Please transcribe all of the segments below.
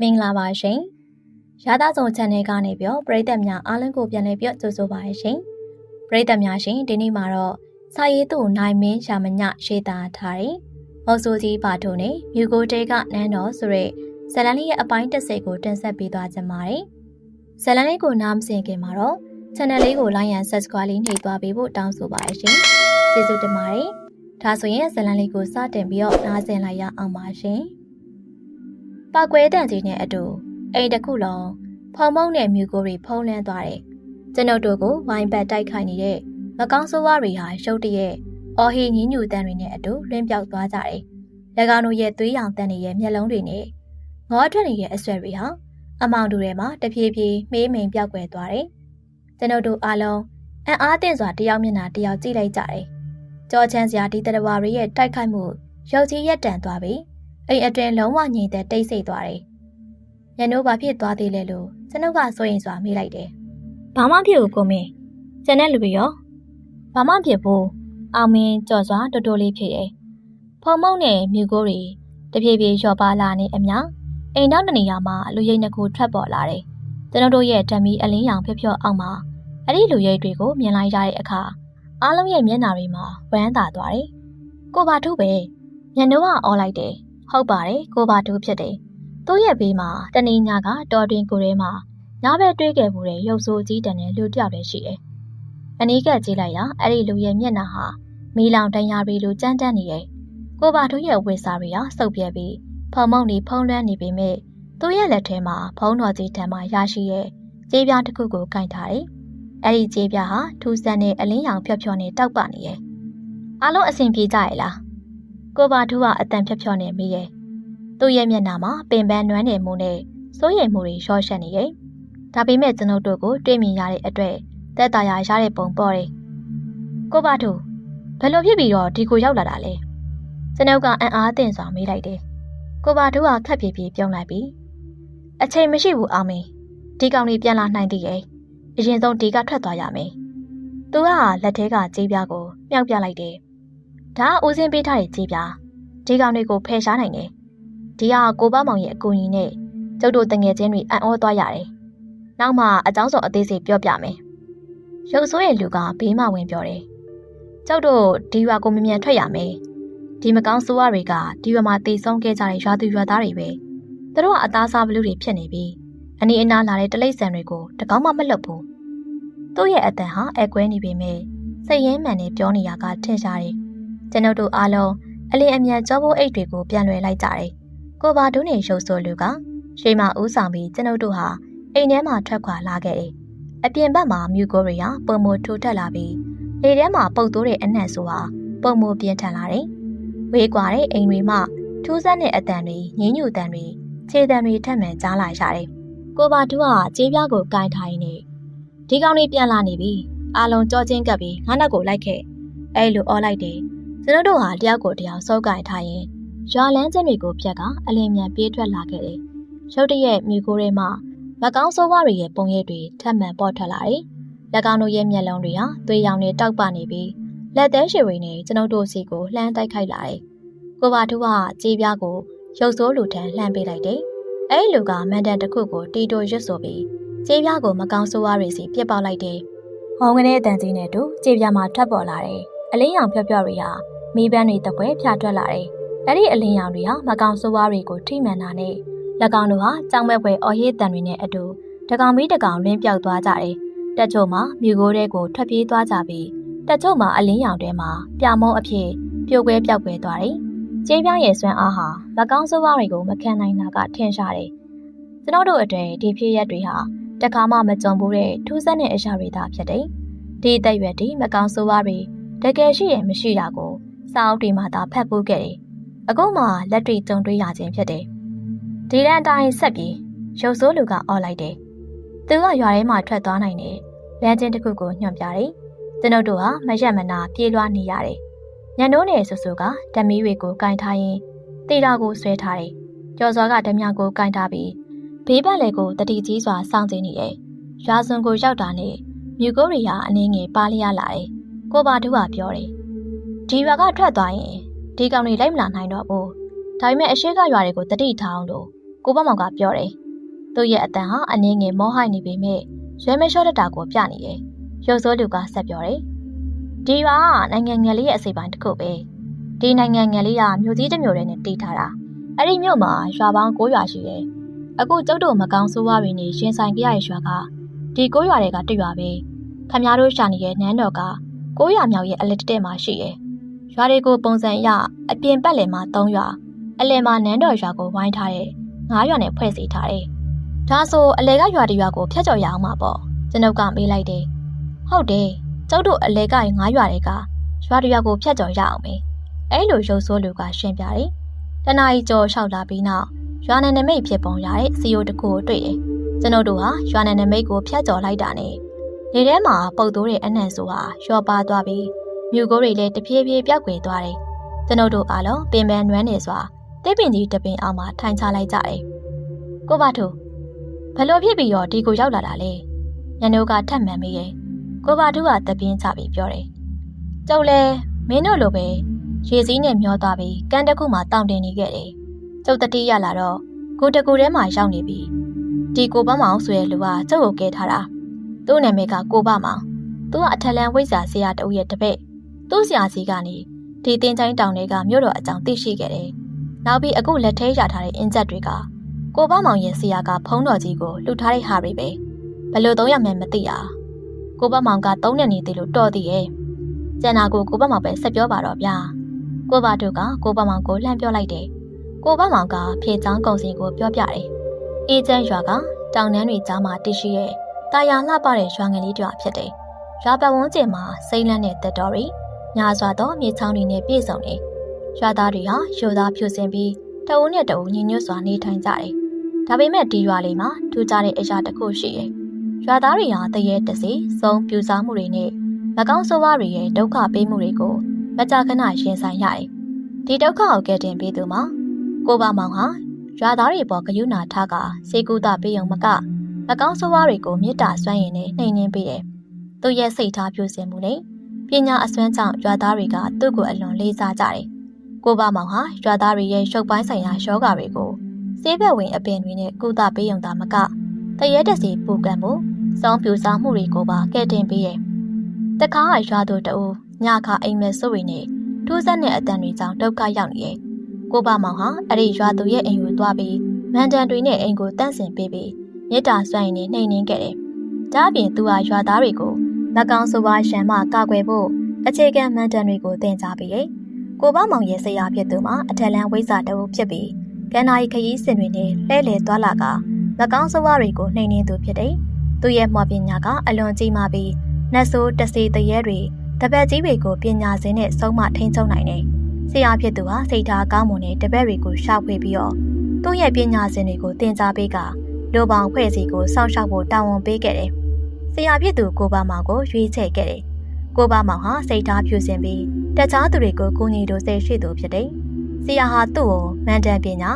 မင်္ဂလာပါရှင်။ရသဆောင် channel ကနေပြောပရိသတ်များအားလုံးကိုပြန်လည်ပြောကြိုဆိုပါရရှင်။ပရိသတ်များရှင်ဒီနေ့မှာတော့စာရေးသူနိုင်မင်းရှာမညရေးသားထားတဲ့မော်ဆိုကြီးပါထုံနဲ့မြူကိုတဲကနန်းတော်ဆိုတဲ့ဇလန်လေးရဲ့အပိုင်း30ကိုတင်ဆက်ပေးသွားကြပါမယ်။ဇလန်လေးကိုနားမစင်ခင်မှာတော့ channel လေးကို like and subscribe လေးနှိပ်သွားပေးဖို့တောင်းဆိုပါရရှင်။ကျေးဇူးတင်ပါတယ်။ဒါဆိုရင်ဇလန်လေးကိုစတင်ပြီးတော့နားဆင်လိုက်ရအောင်ပါရှင်။ ပောက်ကွဲတန်ကြီးနဲ့အတူအိမ်တစ်ခုလုံးဖုံမုံနဲ့မြူကိုတွေဖုံးလန်းသွားတယ်။ကျွန်ုပ်တို့ကိုဝိုင်းပတ်တိုက်ခိုက်နေတဲ့မကောင်းဆိုးဝါးတွေဟာရုတ်တရက်အော်ဟီညင်းညူတန်တွေနဲ့အတူလွင့်ပြောက်သွားကြတယ်။လက်ကောင်တို့ရဲ့သွေးရောင်တန်တွေရဲ့မျက်လုံးတွေနဲ့ငေါထွက်နေတဲ့အဆွဲတွေဟာအမောင်တူထဲမှာတဖြည်းဖြည်းမေးမိန်ပြောက်ကွယ်သွားတယ်။ကျွန်ုပ်တို့အားလုံးအံ့အားသင့်စွာတယောက်မျက်နှာတယောက်ကြည့်လိုက်ကြတယ်။ကြောချမ်းစရာဒီတရဝါတွေရဲ့တိုက်ခိုက်မှုရုပ်ကြီးရက်တန်သွားပြီး အိမ်အတွင်လုံးဝငြိမ်သက်တိတ်ဆိတ်သွားတယ်။ညနိုးဘာဖြစ်သွားသေးလဲလို့ကျွန်ုပ်ကစိုးရင်စွာမေးလိုက်တယ်။ဘာမှဖြစ်ဘူးကိုမင်း။ကျန်တဲ့လူတွေရောဘာမှဖြစ်ဘူး။အောင်မင်းကြော်စွာတော်တော်လေးဖြစ်တယ်။ဖုံမုံနဲ့မြူကိုတွေတပြေးပြေးလျော့ပါလာနေအမြအိမ်နောက်တနေရာမှာလူရိတ်နှစ်ခုထွက်ပေါ်လာတယ်။ကျွန်တော်တို့ရဲ့ဓမီအလင်းရောင်ဖြော့ဖြော့အောက်မှာအဲ့ဒီလူရိတ်တွေကိုမြင်လိုက်ရတဲ့အခါအားလုံးရဲ့မျက်နှာတွေမှာဝမ်းသာသွားတယ်။ကိုပါထုပဲညနိုးကအော်လိုက်တယ် ဟုတ်ပါတယ်ကိုပါတူဖြစ်တယ်။သူ့ရဲ့ဘေးမှာတနေညာကတော်တွင်ကိုထဲမှာညဘက်တွေးခဲ့မှုတဲ့ရုပ်ဆိုးကြီးတန်တဲ့လူတစ်ယောက်တည်းရှိတယ်။အနီးကကြည့်လိုက်ရအဲ့ဒီလူရဲ့မျက်နှာဟာမီလောင်တန်ရာတွေလိုကြမ်းတမ်းနေရဲ့။ကိုပါတူရဲ့ဝေစာတွေဟာစုပ်ပြဲပြီးဖုံမုံနေဖုံးလွှမ်းနေပေမဲ့သူ့ရဲ့လက်ထဲမှာဖုံးတော်ကြီးတံမှာရရှိရဲ့ကြေးပြားတစ်ခုကိုကင်ထားတယ်။အဲ့ဒီကြေးပြားဟာထူးဆန်းတဲ့အလင်းရောင်ဖြော့ဖြော့နေတောက်ပနေရဲ့။အားလုံးအဆင်ပြေကြရဲ့လား။ ကိုပါထူးကအတန်ဖြတ်ဖြော့နေမိရဲ့။သူ့ရဲ့မျက်နှာမှာပင်ပန်းနွမ်းနေမှုနဲ့စိုးရိမ်မှုတွေရှော့ရှက်နေရဲ့။ဒါပေမဲ့ကျွန်ုပ်တို့ကိုတွေ့မြင်ရတဲ့အတွက်သက်သာရာရတဲ့ပုံပေါ်တယ်။ကိုပါထူးဘယ်လိုဖြစ်ပြီးတော့ဒီကိုရောက်လာတာလဲ။ကျွန်ုပ်ကအံ့အားသင့်စွာမေးလိုက်တယ်။ကိုပါထူးကခက်ပြေးပြေးပြုံးလိုက်ပြီးအချိန်မရှိဘူးအောင်မင်းဒီကောင်လေးပြန်လာနိုင်သေးရဲ့။အရင်ဆုံးဒီကထွက်သွားရမယ်။သူကလက်ထဲကကြေးပြားကိုမြောက်ပြလိုက်တယ် ဒါကဦးစင်းပေးထားတဲ့ကြေးပြားဒီကောင်တွေကိုဖယ်ရှားနိုင်တယ်ဒီကကိုပမောင်ရဲ့အကူအညီနဲ့ကျုပ်တို့တငယ်ချင်းတွေအံ့ဩသွားရတယ်နောက်မှအကြောင်းစုံအသေးစိတ်ပြောပြမယ်ရုပ်ဆိုးရဲ့လူကဘေးမှဝင်ပြောတယ်ကျုပ်တို့ဒီရွာကိုမမြန်ထွက်ရမယ်ဒီမကောင်းဆိုးရတွေကဒီရွာမှာတည်ဆုံးခဲ့ကြတဲ့ရွာသူရွာသားတွေပဲသူတို့ကအသားစားဘလူတွေဖြစ်နေပြီးအနီးအနားလာတဲ့တလိပ်ဆန်တွေကိုတကောင်းမှမလှုပ်ဘူးသူ့ရဲ့အတန်ဟာအကွဲနေပေမဲ့စိတ်ရင်းမှန်နဲ့ပြောနေရကထင်ရှားတယ် ကျွန်ုပ်တို့အားလုံးအလင်းအမြန်ကြောဖို့အိတ်တွေကိုပြန်လွယ်လိုက်ကြတယ်။ကိုပါဒုနေရုပ်ဆိုလူကရှေးမဦးဆောင်ပြီးကျွန်ုပ်တို့ဟာအိမ်ထဲမှာထွက်ခွာလာခဲ့တယ်။အပြင်ဘက်မှာမြူကိုရီယာပုံမထိုးတက်လာပြီးလေထဲမှာပုတ်တိုးတဲ့အနံ့ဆိုဟာပုံမပြင်းထန်လာတယ်။ဝေးကွာတဲ့အိမ်တွေမှထူးဆန်းတဲ့အတန်တွေငင်းညူတန်တွေခြေတန်တွေထက်မှန်ကြားလာရတယ်။ကိုပါဒုကကြေးပြားကိုကင်ထိုင်နေဒီကောင်လေးပြန်လာနေပြီ။အားလုံးကြောချင်းကပ်ပြီးငါးနောက်ကိုလိုက်ခဲ့။အဲ့လိုအော်လိုက်တယ်။ ကျွန်တော်တို့ဟာတယောက်ကိုတယောက်စောက်ကင်ထားရင်ရွာလန်းချင်းတွေကိုဖြတ်ကအလင်းမြန်ပြေးထွက်လာခဲ့တယ်။ရုတ်တရက်မြူကိုထဲမှာမကောင်းဆိုးဝါးတွေရဲ့ပုံရိပ်တွေထပ်မံပေါ်ထွက်လာတယ်။လက်ကောင်တို့ရဲ့မျက်လုံးတွေဟာသွေးရောင်နဲ့တောက်ပနေပြီးလက်သေးရှည်တွေနဲ့ကျွန်တော်တို့စီကိုလှမ်းတိုက်ခိုက်လာတယ်။ကိုပါထူးကကြေးပြားကိုရုပ်ဆိုးလူထမ်းလှမ်းပေးလိုက်တယ်။အဲဒီလူကမန်တန်တစ်ခုကိုတီတိုရွတ်ဆိုပြီးကြေးပြားကိုမကောင်းဆိုးဝါးတွေစီပြစ်ပေါက်လိုက်တယ်။ဟောင်းကနေအတန်ကြီးနဲ့တူကြေးပြားမှာထပ်ပေါ်လာတယ်။အလင်းရောင်ဖြော့ဖြော့တွေဟာ မီးပန်းတွေတပွဲဖြာထွက်လာတယ်။အဲ့ဒီအလင်းရောင်တွေဟာမကောင်ဆိုးဝါးတွေကိုထိမှန်တာနဲ့လက်ကောင်တို့ဟာကြောင်မဲ့ပွဲအော်ဟစ်တန်တွေနဲ့အတူတကောင်မီးတကောင်လင်းပြောက်သွားကြတယ်။တက်ချို့မှာမြူကိုးတဲ့ကိုထွက်ပြေးသွားကြပြီးတက်ချို့မှာအလင်းရောင်ထဲမှာပြမုံအဖြစ်ပြိုကွဲပြောက်ကွဲသွားတယ်။ကျေးပြားရဲ့ဆွမ်းအားဟာမကောင်ဆိုးဝါးတွေကိုမခံနိုင်တာကထင်ရှားတယ်။ကျွန်တော်တို့အတွေ့ဒီဖြစ်ရက်တွေဟာတခါမှမကြုံဘူးတဲ့ထူးဆန်းတဲ့အရာတွေသာဖြစ်တယ်။ဒီတက်ရွက်ဒီမကောင်ဆိုးဝါးတွေတကယ်ရှိရမရှိတာကို စာအုပ်တွေမှာသာဖတ်ဖို့ခဲ့တယ်။အခုမှလက်တွေ့ကြုံတွေ့ရခြင်းဖြစ်တယ်။ဒီတန်းအတိုင်းဆက်ပြီးရုပ်ဆိုးလူကအော်လိုက်တယ်။သူကရွာထဲမှာထွက်သွားနိုင်တယ်။လမ်းချင်းတစ်ခုကိုညွှန်ပြတယ်။ကျွန်ုပ်တို့ဟာမရက်မနာပြေးလွှားနေရတယ်။ညနိုးနယ်ဆူဆူကဓမီတွေကိုကင်ထားရင်တေတာကိုဆွဲထားတယ်။ကျော်စွာကဓမြကိုကင်ထားပြီးဘေးပတ်လေကိုတတိကြီးစွာစောင့်ကြည့်နေတယ်။ရွာစွန်ကိုရောက်တာနဲ့မြူကိုရီယာအနည်းငယ်ပါလျားလာတယ်။ကိုပါတူကပြောတယ် ဒီရွာကထွက်သွားရင်ဒီကောင်တွေလိုက်မလာနိုင်တော့ဘူးဒါပေမဲ့အရှိကရွာတွေကိုတတိထားအောင်လို့ကိုဘမောင်ကပြောတယ်။သူ့ရဲ့အတန်ဟာအနည်းငယ်မောဟိုက်နေပေမဲ့ရွယ်မလျှော့တတာကိုပြနေတယ်။ရုပ်စိုးလူကဆက်ပြောတယ်။ဒီရွာကနိုင်ငံငယ်လေးရဲ့အစိပ်ပိုင်းတစ်ခုပဲ။ဒီနိုင်ငံငယ်လေးကမြို့ကြီးတစ်မြို့တည်းနဲ့တည်ထားတာ။အဲ့ဒီမြို့မှာရွာပေါင်း9ရွာရှိတယ်။အခုကျုပ်တို့မကောင်းဆိုးဝါးတွေနဲ့ရှင်ဆိုင်ကြရတဲ့ရွာကဒီ9ရွာတွေကတစ်ရွာပဲ။ခမများတို့ရှာနေတဲ့နန်းတော်က9ရွာမြောက်ရဲ့အလက်တက်မှာရှိတယ်။ ရွာတွေကိုပုံစံအရအပြင်ပတ်လည်မှာ3ရွာအလယ်မှာနန်းတော်ရွာကိုဝိုင်းထားတဲ့9ရွာနဲ့ဖွဲ့စည်းထားတယ်။ဒါဆိုအလယ်ကရွာတရွာကိုဖျက်ကျော်ရအောင်မှာပေါ့။ကျွန်ုပ်ကမေးလိုက်တယ်။ဟုတ်တယ်။ကျုပ်တို့အလယ်က9ရွာတွေကရွာတရွာကိုဖျက်ကျော်ရအောင်မေး။အဲ့လိုရုပ်ဆိုးလူကရှင်းပြတယ်။တနာရီကျော်လျှောက်လာပြီးနောက်ရွာနယ်နမိတ်ဖြစ်ပုံရတဲ့စီယိုတစ်ခုကိုတွေ့တယ်။ကျွန်ုပ်တို့ဟာရွာနယ်နမိတ်ကိုဖျက်ကျော်လိုက်တာနဲ့လေထဲမှာပုတ်တိုးတဲ့အနံ့ဆိုဟာရော့ပါသွားပြီး မြူကိုတွေလည်းတဖြည်းဖြည်းပြောက်ကွယ်သွားတယ်။ကျွန်ုပ်တို့အားလုံးပင်ပန်းနွမ်းနေစွာတစ်ပင်ကြီးတပင်အောင်မှာထိုင်ချလိုက်ကြတယ်။ကိုပါထုဘလို့ဖြစ်ပြီးတော့ဒီကိုရောက်လာတာလဲ။ညနေကထပ်မှန်မိရဲ့။ကိုပါထုကတပင်းချပြီးပြောတယ်။ကျုပ်လဲမင်းတို့လိုပဲရေစည်းနဲ့မျောသွားပြီးကန်တစ်ခုမှတောင့်တင်နေခဲ့တယ်။ကျုပ်တတိရလာတော့ကိုတကူထဲမှာရောက်နေပြီ။ဒီကိုပမောင်ဆိုရဲ့လူကကျုပ်ကိုကဲထားတာ။သူ့နာမည်ကကိုပမောင်။သူကအထက်လန်ဝိဇ္ဇာဆရာတဦးရဲ့တပည့်။ သူ့ဆရာစီကနေဒီတင်ချိုင်းတောင်တွေကမြို့တော်အကြောင်းသိရှိခဲ့တယ်။နောက်ပြီးအခုလက်ထဲရထားတဲ့အင်ဂျက်တွေကကိုပေါ့မောင်ရဲ့ဆရာကဖုံးတော်ကြီးကိုလှူထားတဲ့ဟာတွေပဲဘလို့သုံးရမှန်းမသိတာ။ကိုပေါ့မောင်ကသုံးနေနေသေးလို့တော်သေးရဲ့။ကျန်တာကိုကိုပေါ့မောင်ပဲဆက်ပြောပါတော့ဗျာ။ကိုပါတို့ကကိုပေါ့မောင်ကိုလှမ်းပြောလိုက်တယ်။ကိုပေါ့မောင်ကဖြေချောင်းကုံစီကိုပြောပြတယ်။အေးချမ်းရွာကတောင်တန်းတွေကြားမှာတည်ရှိရဲ့တာယာလှပတဲ့ရွာငယ်လေးတွာဖြစ်တယ်။ရွာပတ်ဝန်းကျင်မှာစိမ့်လန်းတဲ့တက်တော်တွေ ညာစွာသောမြေချောင်းတွေနဲ့ပြည့်စုံတယ်။ရွာသားတွေဟာရိုးသားဖြူစင်ပြီးတအုံးနဲ့တအုံးညီညွတ်စွာနေထိုင်ကြတယ်။ဒါပေမဲ့ဒီရွာလေးမှာထူးခြားတဲ့အရာတစ်ခုရှိတယ်။ရွာသားတွေဟာတရေတစီစုံပြူစားမှုတွေနဲ့မကောင်းဆိုးဝါးတွေရဲ့ဒုက္ခပေးမှုတွေကိုမကြာခဏရင်ဆိုင်ရတယ်။ဒီဒုက္ခကိုကယ်တင်ပေးသူမှာကိုပါမောင်ဟာရွာသားတွေပေါ်ဂယုဏထားကစေကူတာပေးုံမကမကောင်းဆိုးဝါးတွေကိုမေတ္တာဆွမ်းရင်နဲ့နှိမ်နှင်းပေးတယ်။သူ့ရဲ့စိတ်ထားပြည့်စင်မှုနဲ့ ပညာအစွမ်းကြောင့်ရွာသားတွေကသူ့ကိုအလွန်လေးစားကြတယ်။ကိုပါမောင်ဟာရွာသားတွေရဲ့ရုပ်ပိုင်းဆိုင်ရာယောဂါတွေကိုဆေးဘက်ဝင်အပင်တွေနဲ့ကုသပေးုံသာမကတရဲတစီပူကံမှုစောင်းပြူစားမှုတွေကိုပါကဲ့တင်ပေးတယ်။တခါရွာသူတအူညခအိမ်မဲ့စိုးတွေနဲ့ထူးဆန်းတဲ့အတန်တွေကြောင့်ဒုက္ခရောက်နေရဲ့။ကိုပါမောင်ဟာအဲ့ဒီရွာသူရဲ့အိမ်ကိုသွားပြီးမန်တန်တွေနဲ့အိမ်ကိုတန့်စင်ပေးပြီးမေတ္တာဆွမ်းရင်နှိမ်နှင်းခဲ့တယ်။ဒါ့အပြင်သူဟာရွာသားတွေကိုမကော င်းဆိုပါရှံမှကာကွယ်ဖို့အခြေခံမှန်တမ်းတွေကိုသင်ကြားပေးတယ်။ကိုပေါ့မောင်ရဲ့ဆရာဖြစ်သူမှာအထက်လန်းဝိဇ္ဇာတအုပ်ဖြစ်ပြီးကန္နာရီခရီးစင်တွေနဲ့လဲလှယ်သွားလာကမကောင်းဆိုးဝါးတွေကိုနှိမ်နင်းသူဖြစ်တယ်။သူရဲ့မှော်ပညာကအလွန်ကြီးမားပြီးနတ်ဆိုးတစီတရဲတွေတပတ်ကြီးတွေကိုပညာစင်းနဲ့ဆုံးမထိန်းချုပ်နိုင်တယ်။ဆရာဖြစ်သူဟာစိတ်ထားကောင်းမွန်တဲ့တပည့်တွေကိုရှာဖွေပြီးတော့သူ့ရဲ့ပညာစင်တွေကိုသင်ကြားပေးကလိုပေါင်ဖွဲ့စီကိုစောင့်ရှောက်ဖို့တာဝန်ပေးခဲ့တယ်။ ဆရာဖြစ်သူကိုပါမောင်ကိုရွေးချယ်ခဲ့တယ်။ကိုပါမောင်ဟာစိတ်ထားဖြူစင်ပြီးတခြားသူတွေကိုကိုညီတို့စိတ်ရှိသူဖြစ်တယ်။ဆရာဟာသူ့ကိုမန်တန်ပညာ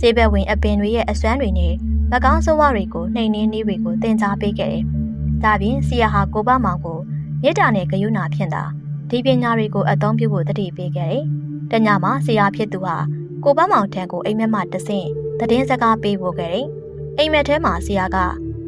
စေဘက်ဝင်အပင်တွေရဲ့အစွမ်းတွေနဲ့မကောင်းဆိုးဝါးတွေကိုနှိမ်နင်းနည်းတွေကိုသင်ကြားပေးခဲ့တယ်။ဒါပြင်ဆရာဟာကိုပါမောင်ကိုမေတ္တာနဲ့ဂရုဏာဖြင့်သာဒီပညာတွေကိုအသုံးပြုဖို့တတိပေးခဲ့တယ်။တညမှာဆရာဖြစ်သူဟာကိုပါမောင်ထံကိုအိမ်မက်မှတဆင့်တည်င်းစကားပေးဖို့ခဲ့တယ်။အိမ်မက်ထဲမှာဆရာက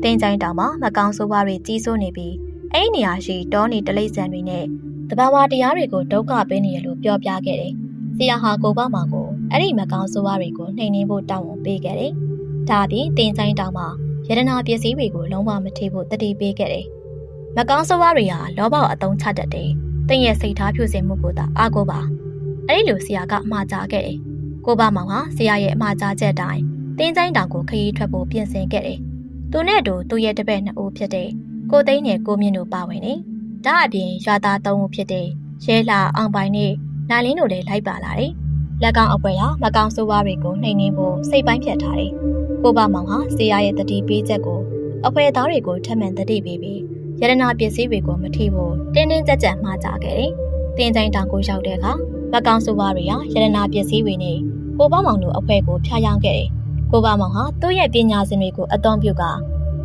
တင်းချိုင်းတောင်မှာမကောင်းဆိုးဝါးတွေကြီးစိုးနေပြီးအဲ့ဒီနေရာရှိတောနေတလိษံတွေနဲ့တဘာဝတရားတွေကိုဒုက္ခပေးနေရလို့ပြောပြခဲ့တယ်။ဆရာဟာကိုပေါ့မောင်ကိုအဲ့ဒီမကောင်းဆိုးဝါးတွေကိုနှိမ်နင်းဖို့တောင်းဝန်ပေးခဲ့တယ်။ဒါအပြင်တင်းချိုင်းတောင်မှာယရနာပစ္စည်းတွေကိုလုံးဝမထိဖို့တတိပေးခဲ့တယ်။မကောင်းဆိုးဝါးတွေဟာလောဘကိုအသုံးချတတ်တယ်။တင်းရဲ့စိတ်ထားဖြူစင်မှုကိုသာအားကိုးပါ။အဲ့ဒီလိုဆရာကအမှားကြားခဲ့တယ်။ကိုပေါ့မောင်ဟာဆရာရဲ့အမှားကြားချက်အတိုင်းတင်းချိုင်းတောင်ကိုခရီးထွက်ဖို့ပြင်ဆင်ခဲ့တယ်။ သူနဲ့အတူသူ့ရဲ့တပည့်နှစ်ဦးဖြစ်တဲ့ကိုသိန်းနဲ့ကိုမြင့်တို့ပါဝင်နေ။ဒါအပြင်ရွာသားသုံးဦးဖြစ်တဲ့ရဲလာအောင်ပိုင်နဲ့နိုင်လင်းတို့လည်းလိုက်ပါလာတယ်။လက်ကောင်အပွဲဟာမကောင်ဆိုးဝါးတွေကိုနှိမ်နှင်းဖို့စိတ်ပိုင်းဖြတ်ထားတယ်။ကိုပါမောင်ဟာဆေးရရဲ့တတိပေးချက်ကိုအပွဲသားတွေကိုထပ်မံတတိပေးပြီးရတနာပစ္စည်းတွေကိုမထိဖို့တင်းတင်းကြပ်ကြပ်မှားကြခဲ့တယ်။တင်းတိုင်းတောင်ကိုရောက်တဲ့အခါမကောင်ဆိုးဝါးတွေဟာရတနာပစ္စည်းတွေနဲ့ကိုပါမောင်တို့အဖွဲကိုဖျားယောင်းခဲ့တယ်။ ကိုပါမောင်ဟာသူ့ရဲ့ပညာစင်တွေကိုအသုံးပြုက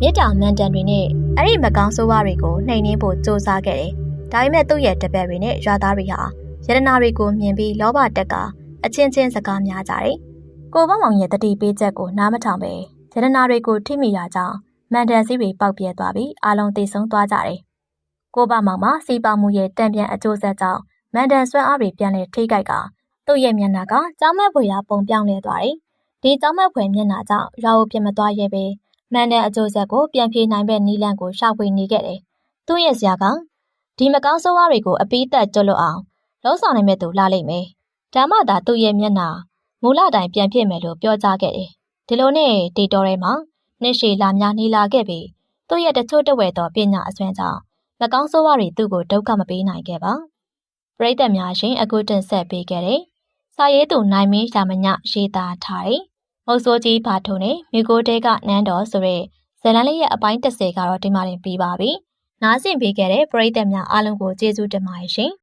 မေတ္တာမန်တန်တွေနဲ့အဲ့ဒီမကောင်းဆိုးဝါးတွေကိုနှိမ်နင်းဖို့စ조사ခဲ့တယ်။ဒါပေမဲ့သူ့ရဲ့တပည့်တွေနဲ့ရွာသားတွေဟာယရနာတွေကိုမြင်ပြီးလောဘတက်ကအချင်းချင်းစကားများကြတယ်။ကိုဘောင်မောင်ရဲ့တတိပေးချက်ကိုနားမထောင်ပဲရတနာတွေကိုထိမိရာကြောင့်မန်တန်စီတွေပေါက်ပြဲသွားပြီးအာလုံးသိဆုံးသွားကြတယ်။ကိုဘမောင်မှာစီပေါမှုရဲ့တံပြန်အကျိုးဆက်ကြောင့်မန်တန်ဆွမ်းအားတွေပြန်လဲထိခိုက်ကသူ့ရဲ့မျက်နှာကကြောင်းမဲ့ဖွယ်ရာပုံပြောင်းလဲသွားတယ်။ ဒီကြောင်းမဲ့ဖွယ်မျက်နှာကြောင့်ရာကိုပြတ်မသွားရဲပဲမန်တန်အကျိုးဆက်ကိုပြန်ပြေးနိုင်တဲ့နီလန်ကိုရှာဖွေနေခဲ့တယ်။သူ့ရဲ့ဆရာကဒီမကောင်းဆိုးဝါးတွေကိုအပီးသက်ကျွတ်လွတ်အောင်လုံးဆောင်နိုင်မဲ့သူလာလိမ့်မယ်။ဒါမှသာသူ့ရဲ့မျက်နှာမူလတိုင်းပြန်ဖြစ်မယ်လို့ပြောကြားခဲ့တယ်။ဒီလိုနဲ့ဒေတော်ထဲမှာနှစ်ရှည်လာများနေလာခဲ့ပြီးသူ့ရဲ့တချို့တဝဲသောပညာအစွမ်းကြောင့်မကောင်းဆိုးဝါးတွေသူ့ကိုဒုက္ခမပေးနိုင်ခဲ့ပါ။ပရိသတ်များရှင်အခုတင်ဆက်ပေးခဲ့တဲ့စာရေးသူနိုင်မင်းရှာမညရေးသားထားတဲ့ မုတ်ဆိုးကြီးဘာထုံနဲ့မိကိုတဲကနန်းတော်ဆိုတဲ့ဇလန်လေးရဲ့အပိုင်း30ကတော့ဒီမှာတင်ပြီးပါပြီ။နားဆင်ပေးခဲ့တဲ့ပရိသတ်များအားလုံးကိုကျေးဇူးတင်ပါတယ်ရှင်။